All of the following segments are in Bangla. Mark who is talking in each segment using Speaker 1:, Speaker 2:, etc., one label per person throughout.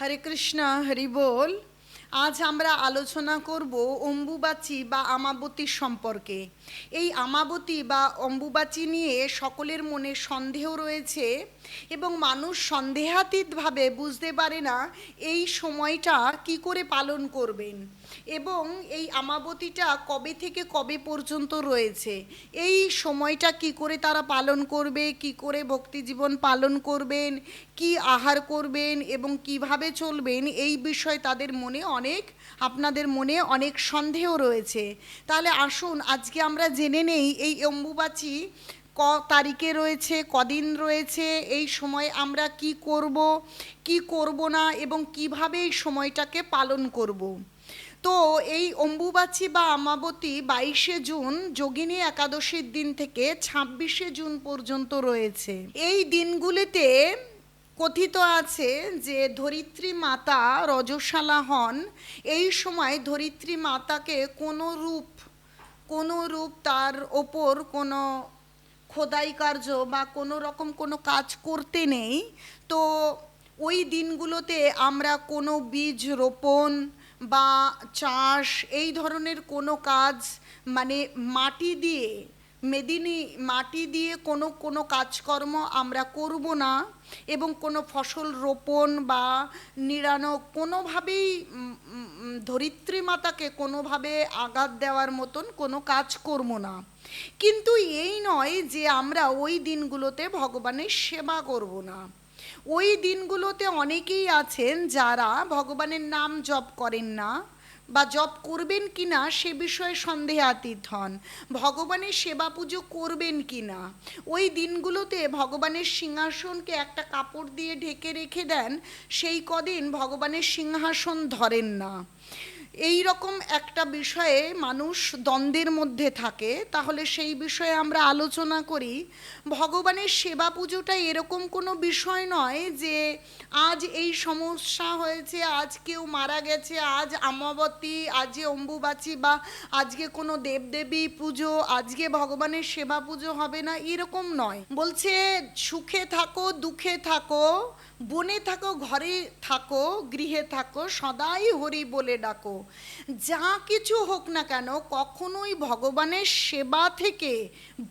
Speaker 1: হরে কৃষ্ণ, হরি বল। আজ আমরা আলোচনা করব অম্বুবাচী বা আমাবতী সম্পর্কে। এই আমাবতী বা অম্বুবাচী নিয়ে সকলের মনে সন্দেহ রয়েছে। এবং মানুষ সন্দেহাতীতভাবে বুঝতে পারে না এই সময়টা কি করে পালন করবেন এবং এই আমাবতীটা কবে থেকে কবে পর্যন্ত রয়েছে? এই সময়টা কি করে তারা পালন করবে? কি করে ভক্তি জীবন পালন করবেন? কি আহার করবেন? এবং কীভাবে চলবেন? এই বিষয়ে তাদের মনে অনেক, আপনাদের মনে অনেক সন্দেহ রয়েছে। তাহলে আসুন, আজকে আমরা জেনে নেই এই অম্বুবাচী ক তারিখে রয়েছে, কদিন রয়েছে, এই সময় আমরা কি করব কি করব না এবং কীভাবে এই সময়টাকে পালন করব। তো এই অম্বুবাচী বা আমাবতী বাইশে জুন, যোগিনী একাদশীর দিন থেকে ছাব্বিশে জুন পর্যন্ত রয়েছে। এই দিনগুলিতে কথিত আছে যে ধরিত্রী মাতা রজশালা হন। এই সময় ধরিত্রী মাতাকে কোনো রূপ কোনো রূপ তার ওপর কোনো খোদাই কার্য বা কোনো রকম কোনো কাজ করতে নেই, তো ওই দিনগুলোতে আমরা কোনো বীজ রোপণ বা চাষ, এই ধরনের কোনো কাজ মানে মাটি দিয়ে, মেদিনী মাটি দিয়ে কোনো কোনো কাজকর্ম আমরা করব না এবং কোনো ফসল রোপণ বা নিড়ানো কোনোভাবেই ধরিত্রী মাতাকে কোনোভাবে আঘাত দেওয়ার মতন কোনো কাজ করব না। কিন্তু এই নয় যে আমরা ওই দিনগুলোতে ভগবানের সেবা করব না। ওই দিনগুলোতে অনেকেই আছেন যারা ভগবানের নাম জপ করেন না বা জপ করবেন কি না সে বিষয়ে সন্দেহাতীত হন। ভগবানের সেবা পুজো করবেন কি না ওই দিনগুলোতে ভগবানের সিংহাসনকে একটা কাপড় দিয়ে ঢেকে রেখে দেন, সেই কদিন ভগবানের সিংহাসন ধরেন না। এই রকম একটা বিষয়ে মানুষ দ্বন্দ্বের মধ্যে থাকে, তাহলে সেই বিষয়ে আমরা আলোচনা করি। ভগবানের সেবা পুজোটা এরকম কোনো বিষয় নয় যে, আজ এই সমস্যা হয়েছে, আজ কেউ মারা গেছে, আজ আমাবতী আজ অম্বুবাচী বা আজকে কোনো দেবদেবী পুজো, আজকে ভগবানের সেবা পুজো হবে না, এরকম নয়। বলছে, সুখে থাকো, দুঃখে থাকো বনে থাকো, ঘরে থাকো, গৃহে থাকো, সদাই হরি বলে ডাকো। যা কিছু হোক না কেন, কখনোই ভগবানের সেবা থেকে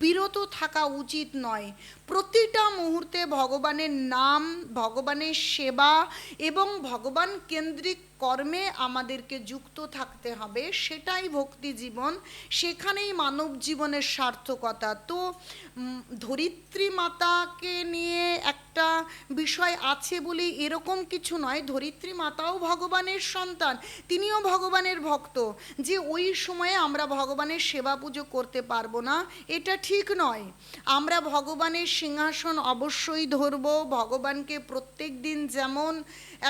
Speaker 1: বিরত থাকা উচিত নয়। প্রতিটা মুহূর্তে ভগবানের নাম, ভগবানের সেবা এবং ভগবান কেন্দ্রিক কর্মে আমাদেরকে যুক্ত থাকতে হবে, সেটাই ভক্তি জীবন, সেখানেই মানব জীবনের সার্থকতা। তো ধরিত্রী মাতাকে নিয়ে একটা বিষয় আছে বলে এরকম কিছু নয়। ধরিত্রী মাতাও ভগবানের সন্তান, তিনিও ভগবানের ভক্ত। যে ওই সময়ে আমরা ভগবানের সেবা পুজো করতে পারব না, এটা ঠিক নয়। আমরা ভগবানের সিংহাসন অবশ্যই ধরব, ভগবানকে প্রত্যেক দিন যেমন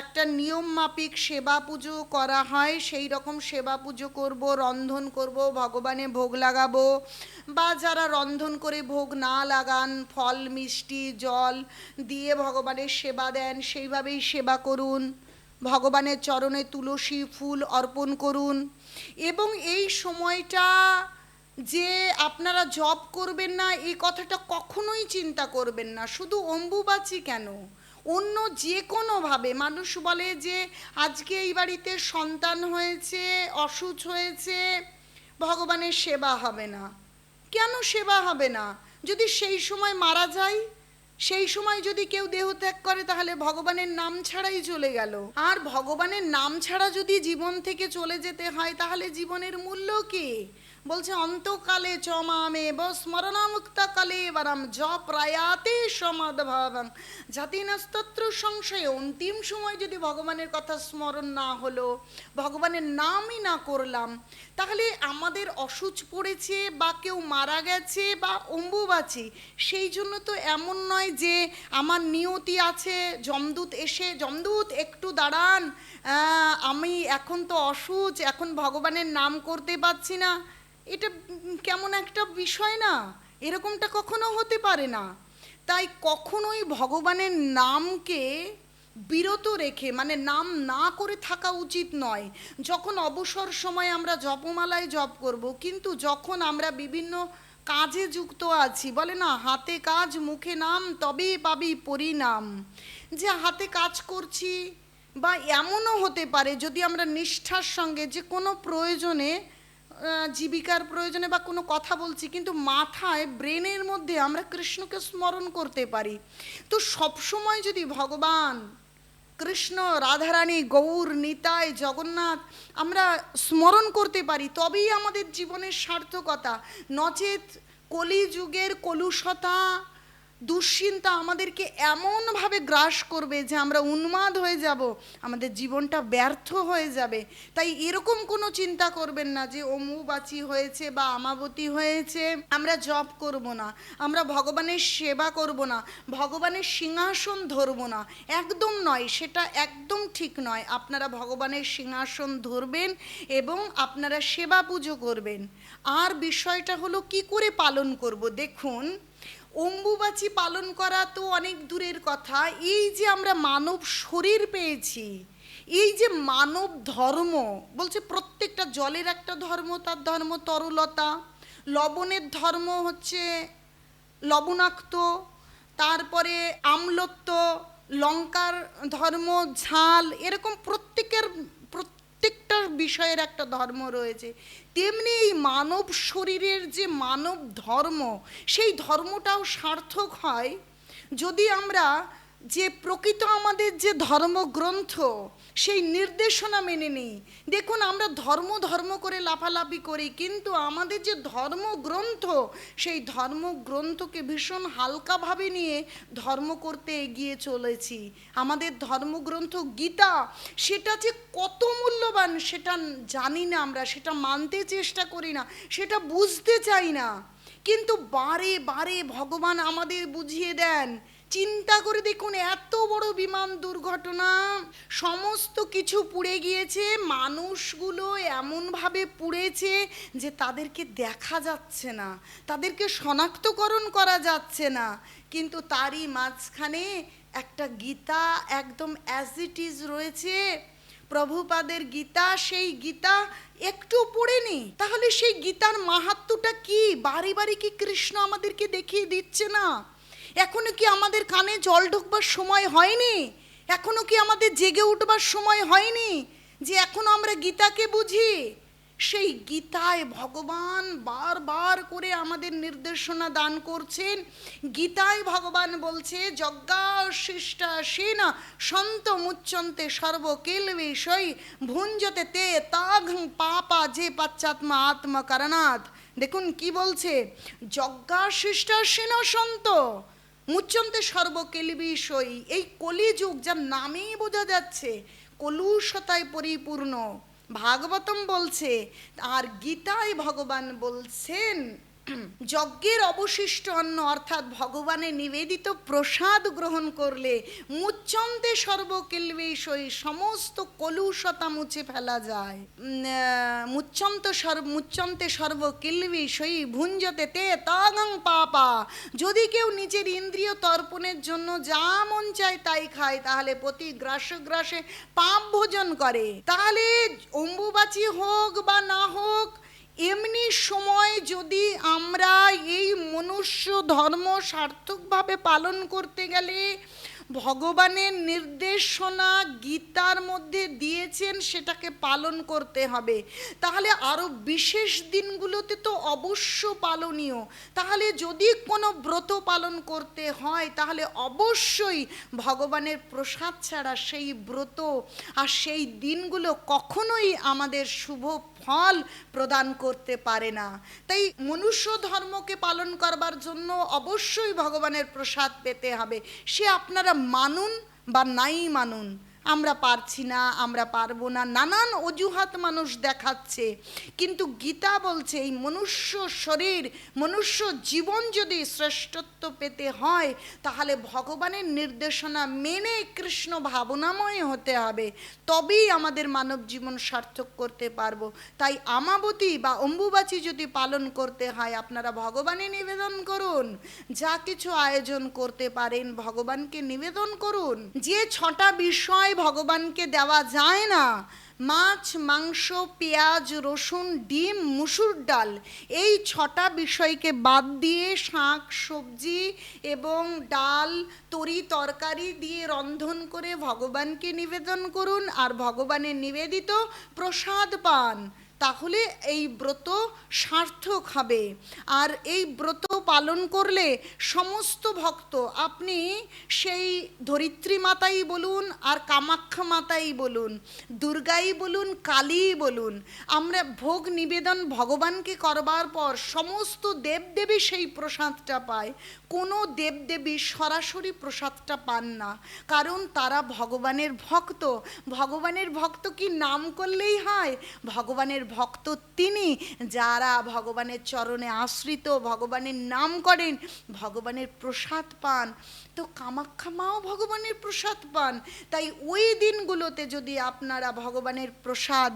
Speaker 1: একটা নিয়ম মাফিক সেবা পুজো করা হয়, সেই রকম সেবা পুজো করব, রন্ধন করব, ভগবানে ভোগ লাগাবো বা যারা রন্ধন করে ভোগ না লাগান, ফল, মিষ্টি, জল দিয়ে ভগবানের সেবা দেন, সেইভাবেই সেবা করুন। ভগবানের চরণে তুলসী ফুল অর্পণ করুন। এবং এই সময়টা যে আপনারা জব করবেন না এই কথাটা কখনোই চিন্তা করবেন না। শুধু অম্বুবাচী কেন? অন্য যে কোনোভাবে মানুষ বলে যে, আজকে এই বাড়িতে সন্তান হয়েছে, অসুচ হয়েছে, ভগবানের সেবা হবে না। কেন সেবা হবে না? যদি সেই সময় মারা যায়, সেই সময় যদি কেউ দেহত্যাগ করে, তাহলে ভগবানের নাম ছাড়াই চলে গেল। আর ভগবানের নাম ছাড়া যদি জীবন থেকে চলে যেতে হয়, তাহলে জীবনের মূল্য কি? বলছে, অন্তকালে চমামে স্মরণামুক্তা কালে বরম জ প্রয়াতে সমাদভাবং। জাতি নস্তত্র সংশয়ে অন্তিম সময় যদি ভগবানের কথা স্মরণ না হলো, ভগবানের নামই না করলাম, তাহলে আমাদের অসুচ পড়েছে বা কেউ মারা গেছে বা অম্বুবাচী সেই জন্য তো এমন নয় যে আমার নিয়তি আছে জমদূত এসে জমদূত একটু দাঁড়ান আমি এখন তো অসুচ, এখন ভগবানের নাম করতে পারছি না। এটা কেমন একটা বিষয় না, এরকমটা কখনো হতে পারে না। তাই কখনোই ভগবানের নামকে বিরত রেখে মানে নাম না করে থাকা উচিত নয়। যখন অবসর সময় আমরা জপমালায় জপ করব, কিন্তু যখন আমরা বিভিন্ন কাজে যুক্ত আছি, বলে না, হাতে কাজ মুখে নাম তবেই পাবি পরিণাম। যে হাতে কাজ করছি বা এমনও হতে পারে, যদি আমরা নিষ্ঠার সঙ্গে যে কোনো প্রয়োজনে জীবিকার প্রয়োজনে বা কোনো কথা বলছি, কিন্তু মাথায়, ব্রেনের মধ্যে আমরা কৃষ্ণকে স্মরণ করতে পারি। তো সবসময় যদি ভগবান, কৃষ্ণ, রাধারানী, গৌর, নিতাই, জগন্নাথ আমরা স্মরণ করতে পারি, তবেই আমাদের জীবনের সার্থকতা। নচেত কলিযুগের কলুষতা দুশ্চিন্তা আমাদেরকে এমনভাবে গ্রাস করবে যে আমরা উন্মাদ হয়ে যাব, আমাদের জীবনটা ব্যর্থ হয়ে যাবে। তাই এরকম কোনো চিন্তা করবেন না যে অমুবাচি হয়েছে বা আমাবতী হয়েছে, আমরা জপ করব না, আমরা ভগবানের সেবা করব না, ভগবানের সিংহাসন ধরব না। একদম নয়, সেটা একদম ঠিক নয়। আপনারা ভগবানের সিংহাসন ধরবেন এবং আপনারা সেবা পুজো করবেন। আর বিষয়টা হলো কি করে পালন করব? দেখুন অম্বুবাচী পালন করা তো অনেক দূরের কথা। এই যে আমরা মানব শরীর পেয়েছি, এই যে মানব ধর্ম, বলছে প্রত্যেকটা জলের একটা ধর্ম, তার ধর্ম তরলতা, লবণের ধর্ম হচ্ছে লবণাক্ত, তারপরে আমলত্ব, লঙ্কার ধর্ম ঝাল, এরকম প্রত্যেকের প্রত্যেকটা বিষয়ের একটা ধর্ম রয়েছে। তেমনি এই মানব শরীরের যে মানব ধর্ম, সেই ধর্মটাও সার্থক হয়। যদি আমরা যে প্রকৃত আমাদের যে ধর্মগ্রন্থ, সেই নির্দেশনা মেনে নিই। দেখুন, আমরা ধর্ম ধর্ম করে লাফালাফি করি, কিন্তু আমাদের যে ধর্মগ্রন্থ, সেই ধর্মগ্রন্থকে ভীষণ হালকাভাবে নিয়ে ধর্ম করতে এগিয়ে চলেছি। আমাদের ধর্মগ্রন্থ গীতা, সেটা যে কত মূল্যবান, সেটা জানি না আমরা, সেটা মানতে চেষ্টা করি না, সেটা বুঝতে চাই না। কিন্তু বারে বারে ভগবান আমাদের বুঝিয়ে দেন চিন্তা করে দেখুন, এত বড় বিমান দুর্ঘটনা। সমস্ত কিছু পুড়ে গিয়েছে, মানুষগুলো এমনভাবে পুড়েছে যে তাদেরকে দেখা যাচ্ছে না, তাদেরকে শনাক্তকরণ করা যাচ্ছে না। কিন্তু তারই মাঝখানে একটা গীতা একদম অ্যাজ ইট ইজ রয়েছে। প্রভুপাদের গীতা, সেই গীতা একটু পড়েনি তাহলে সেই গীতার মাহাত্মটা কি? বাড়ি বাড়ি কি কৃষ্ণ আমাদেরকে দেখিয়ে দিচ্ছে না? এখনও কি আমাদের কানে জল ঢুকবার সময় হয়নি? এখনও কি আমাদের জেগে উঠবার সময় হয়নি যে এখনও আমরা গীতাকে বুঝি? সেই গীতায় ভগবান বারবার করে আমাদের নির্দেশনা দান করছেন। গীতায় ভগবান বলছে, যজ্ঞা শিষ্টা সেনা সন্ত মুচ্চন্তে সর্বকিল বিষয় ভুঞ্জতে তে তাঘ পাপা যে পাশ্চাত্মা আত্ম করণাথ দেখুন কি বলছে, যজ্ঞা শিষ্টা সেনা সন্ত মুচ্চন্তে সর্বকেলি বিষয় এই কলিযুগ যার নামেই বোঝা যাচ্ছে, কলুষতায় পরিপূর্ণ। ভাগবতম বলছে, আর গীতায় ভগবান বলছেন যজ্ঞের অবশিষ্ট অন্ন অর্থাৎ ভগবানের নিবেদিত প্রসাদ গ্রহণ করলে মুচ্চন্তে সর্বকিলবিষয় সমস্ত কলুষতা মুছে ফেলা যায়। মুচ্চন্ত সর্ব মুচ্চন্তে সর্বকিলবিষয়ী ভুঞ্জতে তে তাগং পাপা। যদি কেউ নিজের ইন্দ্রিয় তর্পণের জন্য যা মন চায় তাই খায়, তাহলে প্রতি গ্রাসে গ্রাসে পাপ ভোজন করে। তাহলে অম্বুবাচী হোক বা না হোক এমনি সময় যদি আমরা এই মনুষ্য ধর্ম সার্থকভাবে পালন করতে গেলে ভগবানের নির্দেশনা গীতার মধ্যে দিয়েছেন সেটাকে পালন করতে হবে। তাহলে আরও বিশেষ দিনগুলোতে তো অবশ্য পালনীয়। তাহলে যদি কোনো ব্রত পালন করতে হয়, তাহলে অবশ্যই ভগবানের প্রসাদ ছাড়া সেই ব্রত আর সেই দিনগুলো কখনোই আমাদের শুভ ফল প্রদান করতে পারে না। তাই মনুষ্য ধর্মকে পালন করবার জন্য অবশ্যই ভগবানের প্রসাদ পেতে হবে। সে আপনারা মানুন বা নাই মানুন আমরা পারছি না, আমরা পারব না। নানান অজুহাত মানুষ দেখাচ্ছে, কিন্তু গীতা বলছে এই মনুষ্য শরীর, মনুষ্য জীবন যদি শ্রেষ্ঠত্ব পেতে হয়, তাহলে ভগবানের নির্দেশনা মেনে কৃষ্ণ ভাবনাময় হতে হবে। তবেই আমাদের মানব জীবন সার্থক করতে পারব। তাই আমাবতী বা অম্বুবাচী যদি পালন করতে হয়, আপনারা ভগবানে নিবেদন করুন। যা কিছু আয়োজন করতে পারেন, ভগবানকে নিবেদন করুন। যে ছটা বিষয় ভগবানকে দেওয়া যায় না। মাছ, মাংস, পেঁয়াজ, রসুন, ডিম, মুসুর ডাল এই ছটা বিষয়কে বাদ দিয়ে শাক, সবজি এবং ডাল, তরি তরকারি দিয়ে রন্ধন করে ভগবানকে নিবেদন করুন। আর ভগবানের নিবেদিত প্রসাদ পান। তাহলে এই ব্রত সার্থক হবে। আর এই ব্রত পালন করলে সমস্ত ভক্ত, আপনি সেই ধরিত্রী মাতাই বলুন আর কামাখ্যা মাতাই বলুন, দুর্গাই বলুন, কালীই বলুন, আমরা ভোগ নিবেদন ভগবানকে করবার পর সমস্ত দেবদেবী সেই প্রসাদটা পায়। কোনো দেবদেবী সরাসরি প্রসাদটা পান না, কারণ তারা ভগবানের ভক্ত। ভগবানের ভক্ত কি নাম করলেই হয়? ভগবানের ভক্ত তিনি যারা ভগবানের চরণে আশ্রিত, ভগবানের নাম করেন, ভগবানের প্রসাদ পান। তো কামাখ্যা মাও ভগবানের প্রসাদ পান। তাই ওই দিনগুলোতে যদি আপনারা ভগবানের প্রসাদ,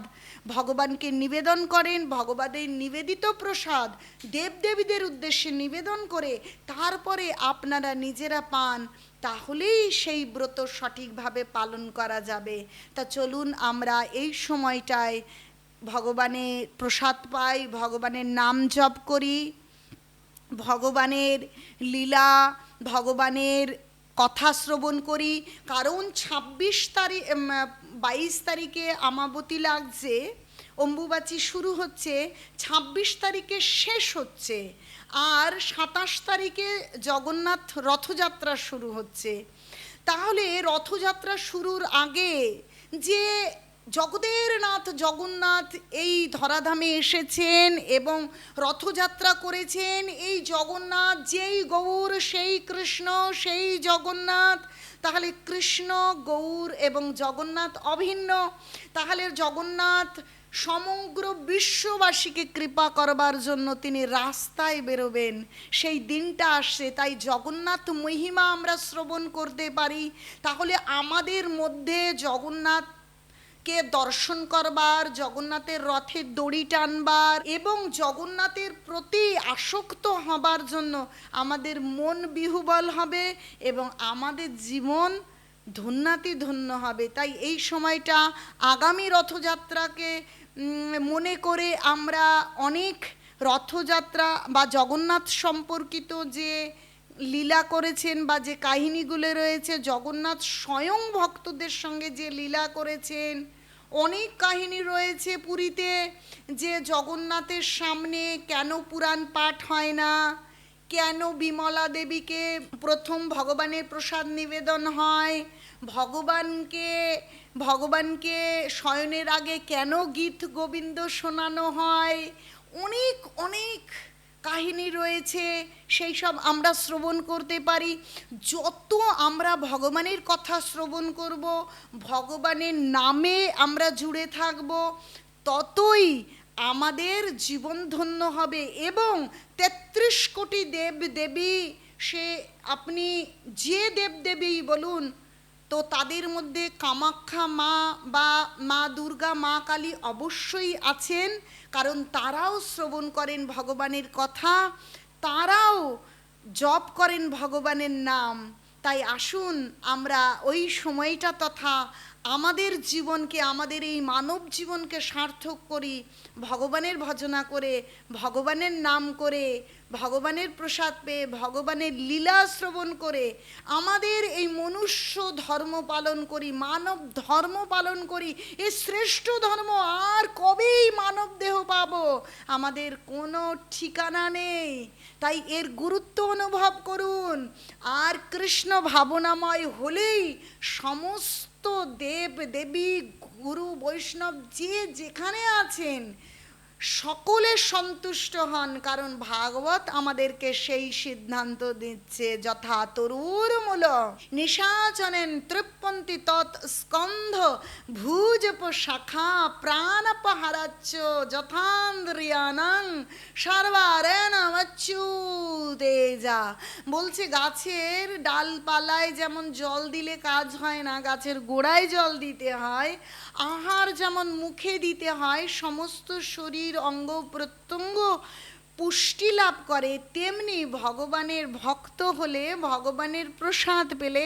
Speaker 1: ভগবানকে নিবেদন করেন, ভগবানের নিবেদিত প্রসাদ, দেবদেবীদের উদ্দেশ্যে নিবেদন করে তারপরে আপনারা নিজেরা পান, তাহলেই সেই ব্রত সঠিকভাবে পালন করা যাবে। তা চলুন আমরা এই সময়টায় ভগবানের প্রসাদ পাই, ভগবানের নাম জপ করি, ভগবানের লীলা, ভগবানের কথা শ্রবণ করি। কারণ ছাব্বিশ তারিখ বাইশ তারিখে আমাবতী লাগছে, অম্বুবাচী শুরু হচ্ছে, ছাব্বিশ তারিখে শেষ হচ্ছে, আর সাতাশ তারিখে জগন্নাথ রথযাত্রা শুরু হচ্ছে। তাহলে রথযাত্রা শুরুর আগে যে জগদের নাথ জগন্নাথ এই ধরাধামে এসেছেন এবং রথযাত্রা করেছেন। এই জগন্নাথ, যেই গৌর, সেই কৃষ্ণ, সেই জগন্নাথ। তাহলে কৃষ্ণ, গৌর এবং জগন্নাথ অভিন্ন। তাহলে জগন্নাথ সমগ্র বিশ্ববাসীকে কৃপা করবার জন্য তিনি রাস্তায় বেরোবেন। সেই দিনটা আসছে, তাই জগন্নাথ মহিমা আমরা শ্রবণ করতে পারি। তাহলে আমাদের মধ্যে জগন্নাথ কে দর্শন করবার, জগন্নাথের রথের দড়ি টানবার এবং জগন্নাথের প্রতি আসক্ত হবার জন্য আমাদের মন বিহুবল হবে এবং আমাদের জীবন ধন্যাতি ধন্য হবে। তাই এই সময়টা আগামী রথযাত্রাকে মনে করে আমরা অনেক রথযাত্রা বা জগন্নাথ সম্পর্কিত যে লীলা করেছেন বা যে কাহিনীগুলো রয়েছে, জগন্নাথ স্বয়ং ভক্তদের সঙ্গে যে লীলা করেছেন অনেক কাহিনী রয়েছে পুরীতে যে জগন্নাথের সামনে কেন পুরাণ পাঠ হয় না, কেন বিমলা দেবীকে প্রথম ভগবানের প্রসাদ নিবেদন হয়, ভগবানকে ভগবানকে শয়নের আগে কেন গীত গোবিন্দ শোনানো হয়, অনেক অনেক কাহিনী রয়েছে, সেই সব আমরা শ্রবণ করতে পারি। যত আমরা ভগবানের কথা শ্রবণ করব, ভগবানের নামে আমরা জুড়ে থাকব, ততই আমাদের জীবন ধন্য হবে এবং তেত্রিশ কোটি দেব দেবী সে আপনি যে দেব দেবী বলুন তো তাদের মধ্যে কামাখ্যা মা বা মা দুর্গা, মা কালী অবশ্যই আছেন। কারণ তারাও শ্রবণ করেন ভগবানের কথা, তারাও জপ করেন ভগবানের নাম। তাই আসুন, আমরা ওই সময়টা তথা আমাদের জীবনকে, আমাদের এই মানব জীবনকে সার্থক করি, ভগবানের ভজনা করে, ভগবানের নাম করে, ভগবানের প্রসাদ পেয়ে, ভগবানের লীলা শ্রবণ করে, আমাদের এই মনুষ্য ধর্ম পালন করি, মানব ধর্ম পালন করি, এই শ্রেষ্ঠ ধর্ম আর কবেই মানব দেহ পাবো? আমাদের কোনো ঠিকানা নেই। তাই এর গুরুত্ব অনুভব করুন। আর কৃষ্ণ ভাবনাময় হলেই সমস্ত দেব দেবী গুরু বৈষ্ণব যে যেখানে আছেন সকলে সন্তুষ্ট হন, কারণ ভাগবত আমাদেরকে সেই সিদ্ধান্ত দিচ্ছে, যথা তরুর মূল। নিশাচনেন তৃপ্পন্তি তৎ স্কন্ধ ভুজপ শাখা প্রাণপহারাচ্য যথান্দ্রিয়ানং সর্বারেণ তেজা। বলছে গাছের ডালপালায় যেমন জল দিলে কাজ হয় না, গাছের গোড়ায় জল দিতে হয়, আহার যেমন মুখে দিতে হয়, সমস্ত শরীর অঙ্গ প্রত্যঙ্গ পুষ্টি লাভ করে, তেমনি ভগবানের ভক্ত হলে, ভগবানের প্রসাদ পেলে,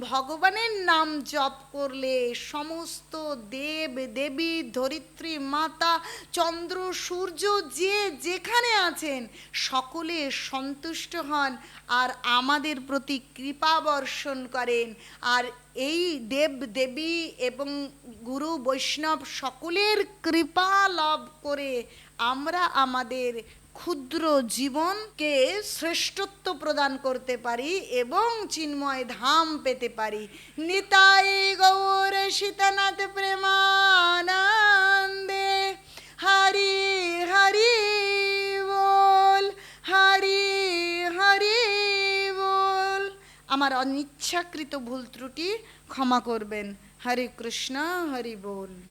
Speaker 1: ভগবানের নাম জপ করলে সমস্ত দেব, দেবী, ধরিত্রী, মাতা, চন্দ্র, সূর্য যে যেখানে আছেন, সকলে সন্তুষ্ট হন আর আমাদের প্রতি কৃপা বর্ষণ করেন। আর এই দেব, দেবী এবং গুরু বৈষ্ণব সকলের কৃপা লাভ করে আমরা আমাদের ক্ষুদ্র জীবনকে শ্রেষ্ঠত্ব প্রদান করতে পারি এবং চিন্ময় ধাম পেতে পারি। নিতাই গৌর সীতানাথ প্রেমানন্দে। হরি হরি বল, হরি হরি বল। আমার অনিচ্ছাকৃত ভুল ত্রুটি ক্ষমা করবেন। হরে কৃষ্ণ, হরি বল।